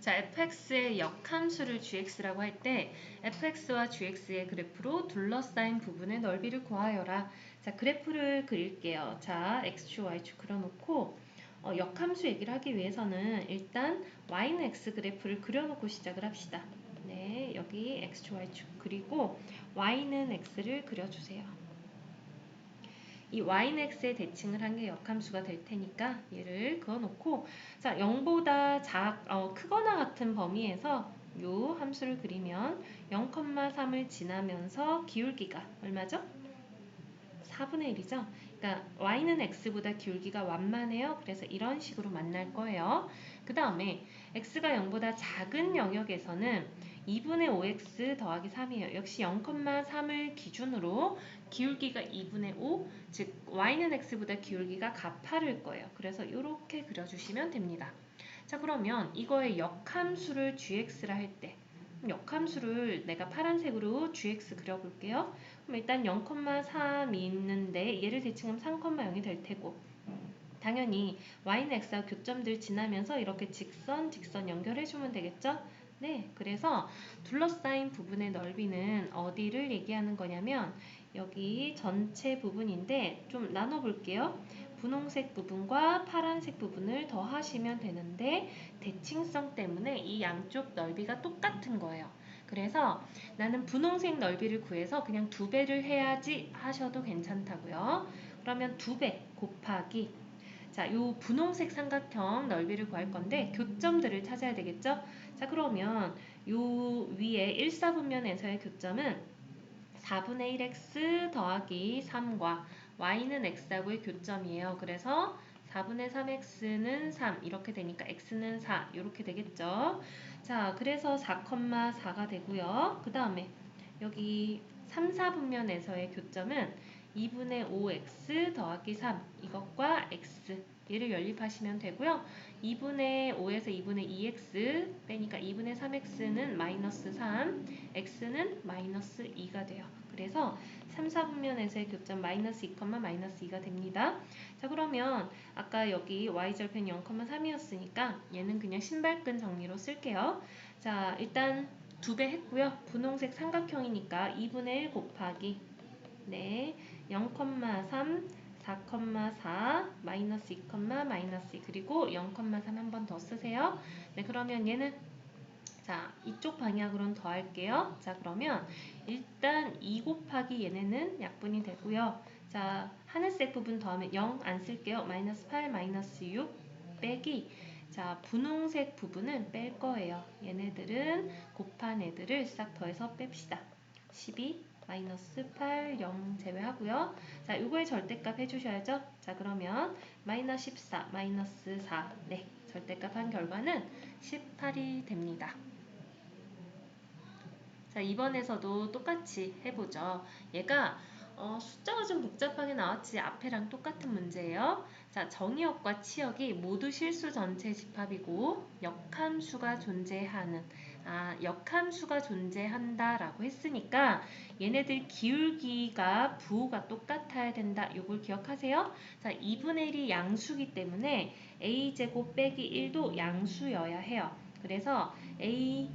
자, fx의 역함수를 gx라고 할 때 fx와 gx의 그래프로 둘러싸인 부분의 넓이를 구하여라. 자, 그래프를 그릴게요. 자, x축, y축 그려놓고 어, 역함수 얘기를 하기 위해서는 일단 y는 x 그래프를 그려놓고 시작을 합시다. 네, 여기 x축, y축 그리고 y는 x를 그려주세요. 이 y는 x의 대칭을 한 게 역함수가 될 테니까 얘를 그어놓고 자 0보다 작, 어, 크거나 같은 범위에서 요 함수를 그리면 0,3을 지나면서 기울기가 얼마죠? 4분의 1이죠. 그러니까 y는 x보다 기울기가 완만해요. 그래서 이런 식으로 만날 거예요. 그 다음에 x가 0보다 작은 영역에서는 2분의 5x 더하기 3이에요. 역시 0,3을 기준으로 기울기가 2분의 5, 즉 y는 x보다 기울기가 가파를 거예요. 그래서 이렇게 그려주시면 됩니다. 자 그러면 이거의 역함수를 gx라 할 때 역함수를 내가 파란색으로 gx 그려볼게요. 그럼 일단 0,3이 있는데 얘를 대칭하면 3,0이 될 테고 당연히 y는 x와 교점들 지나면서 이렇게 직선, 직선 연결해주면 되겠죠? 네, 그래서 둘러싸인 부분의 넓이는 어디를 얘기하는 거냐면 여기 전체 부분인데 좀 나눠볼게요. 분홍색 부분과 파란색 부분을 더하시면 되는데 대칭성 때문에 이 양쪽 넓이가 똑같은 거예요. 그래서 나는 분홍색 넓이를 구해서 그냥 두 배를 해야지 하셔도 괜찮다고요. 그러면 두 배 곱하기 자, 요 분홍색 삼각형 넓이를 구할 건데 교점들을 찾아야 되겠죠? 자, 그러면 요 위에 1, 4분면에서의 교점은 4분의 1x 더하기 3과 y는 x하고의 교점이에요. 그래서 4분의 3x는 3 이렇게 되니까 x는 4 이렇게 되겠죠. 자, 그래서 4,4가 되고요. 그 다음에 여기 3, 4분면에서의 교점은 2분의 5x 더하기 3 이것과 x 얘를 연립하시면 되고요. 2분의 5에서 2분의 2x 빼니까 2분의 3x는 마이너스 3, x는 마이너스 2가 돼요. 그래서 3, 4분면에서의 교점 마이너스 2, 마이너스 2가 됩니다. 자 그러면 아까 여기 y절편 0,3이었으니까 얘는 그냥 신발끈 정리로 쓸게요. 자 일단 두 배 했고요. 분홍색 삼각형이니까 2분의 1 곱하기 네, 0,3, 4,4, 마이너스 2, 마이너스 2 그리고 0,3 한 번 더 쓰세요. 네, 그러면 얘는 자, 이쪽 방향으로는 더 할게요. 자, 그러면 일단 2 곱하기 얘네는 약분이 되고요. 자, 하늘색 부분 더하면 0 안 쓸게요. 마이너스 8, 마이너스 6 빼기 자, 분홍색 부분은 뺄 거예요. 얘네들은 곱한 애들을 싹 더해서 뺍시다. 12, 마이너스 8, 0 제외하고요. 자, 이거의 절대값 해주셔야죠. 자, 그러면 마이너스 14, 마이너스 4. 네, 절대값 한 결과는 18이 됩니다. 자, 이번에서도 똑같이 해보죠. 얘가 어, 숫자가 좀 복잡하게 나왔지 앞에랑 똑같은 문제예요. 자, 정의역과 치역이 모두 실수 전체 집합이고 역함수가 존재하는 아, 역함수가 존재한다라고 했으니까 얘네들 기울기가 부호가 똑같아야 된다. 요걸 기억하세요. 자, 2분의 1이 양수기 때문에 a제곱 빼기 1도 양수여야 해요. 그래서 a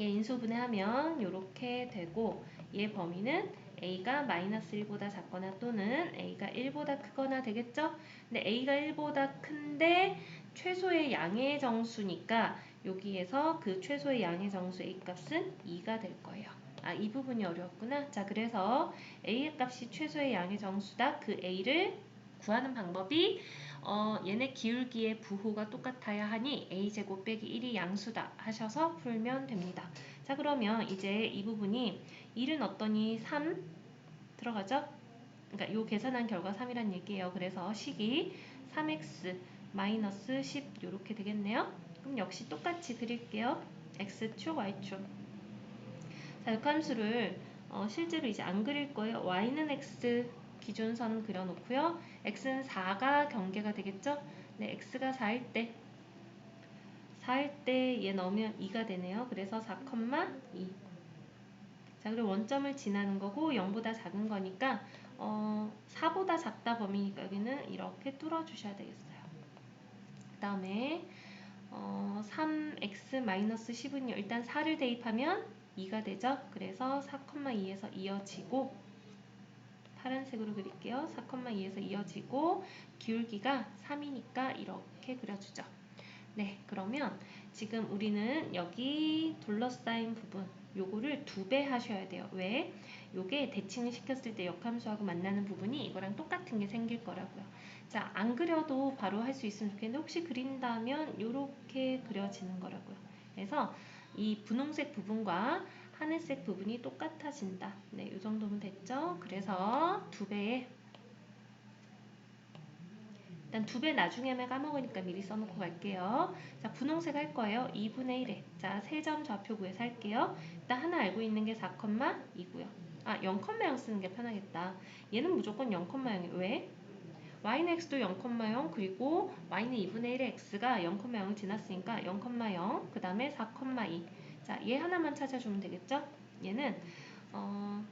얘 인수분해하면 이렇게 되고 얘 범위는 a가 마이너스 1보다 작거나 또는 a가 1보다 크거나 되겠죠? 근데 a가 1보다 큰데 최소의 양의 정수니까 여기에서 그 최소의 양의 정수 a 값은 2가 될 거예요. 아, 이 부분이 어려웠구나. 자, 그래서 a의 값이 최소의 양의 정수다. 그 a를 구하는 방법이 어, 얘네 기울기의 부호가 똑같아야 하니 a제곱 빼기 1이 양수다 하셔서 풀면 됩니다. 자 그러면 이제 이 부분이 1은 어떠니 3 들어가죠? 그러니까 요 계산한 결과 3이란 얘기예요. 그래서 식이 3x 마이너스 10 이렇게 되겠네요. 그럼 역시 똑같이 그릴게요. x축, y축. 자, 역함수를 어, 실제로 이제 안 그릴 거예요. y는 x 기준선 그려놓고요. x는 4가 경계가 되겠죠? 네, x가 4일 때 4일 때 얘 넣으면 2가 되네요. 그래서 4,2 자, 그리고 원점을 지나는 거고 0보다 작은 거니까 어, 4보다 작다 범위니까 여기는 이렇게 뚫어주셔야 되겠어요. 그 다음에 어, 3x-10은요. 일단 4를 대입하면 2가 되죠. 그래서 4,2에서 이어지고 파란색으로 그릴게요. 4,2에서 이어지고 기울기가 3이니까 이렇게 그려주죠. 네, 그러면 지금 우리는 여기 둘러싸인 부분 요거를 두 배 하셔야 돼요. 왜? 요게 대칭을 시켰을 때 역함수하고 만나는 부분이 이거랑 똑같은 게 생길 거라고요. 자, 안 그려도 바로 할 수 있으면 좋겠는데 혹시 그린다면 요렇게 그려지는 거라고요. 그래서 이 분홍색 부분과 하늘색 부분이 똑같아진다. 네, 이 정도면 됐죠? 그래서 두 배에 일단 두 배 나중에 하면 까먹으니까 미리 써놓고 갈게요. 자, 분홍색 할 거예요. 2분의 1에. 자, 세 점 좌표 구해서 할게요. 일단 하나 알고 있는 게 4,2고요. 아, 0,0 쓰는 게 편하겠다. 얘는 무조건 0,0이 왜? y는 x도 0,0 그리고 y는 2분의 1의 x가 0,0을 지났으니까 0,0 그 다음에 4,2 자, 얘 하나만 찾아주면 되겠죠? 얘는 어,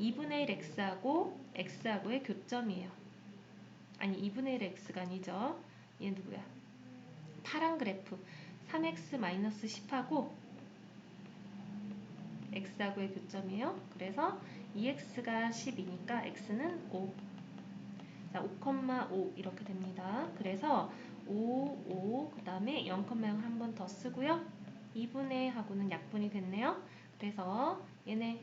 2분의 1 x하고 x하고의 교점이에요. 아니 2분의 1 x가 아니죠. 얘 누구야? 파란 그래프 3x-10하고 x하고의 교점이에요. 그래서 2x가 10이니까 x는 5. 자, 5,5 이렇게 됩니다. 그래서 5, 5, 그 다음에 0,0 한 번 더 쓰고요. 2분의 하고는 약분이 됐네요. 그래서 얘네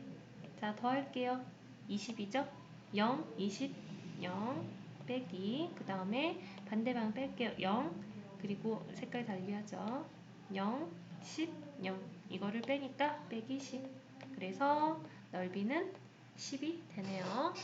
자 더할게요. 20이죠? 0, 20, 0 빼기 그 다음에 반대방 뺄게요. 0 그리고 색깔 달리하죠. 0, 10, 0 이거를 빼니까 빼기 10 그래서 넓이는 10이 되네요.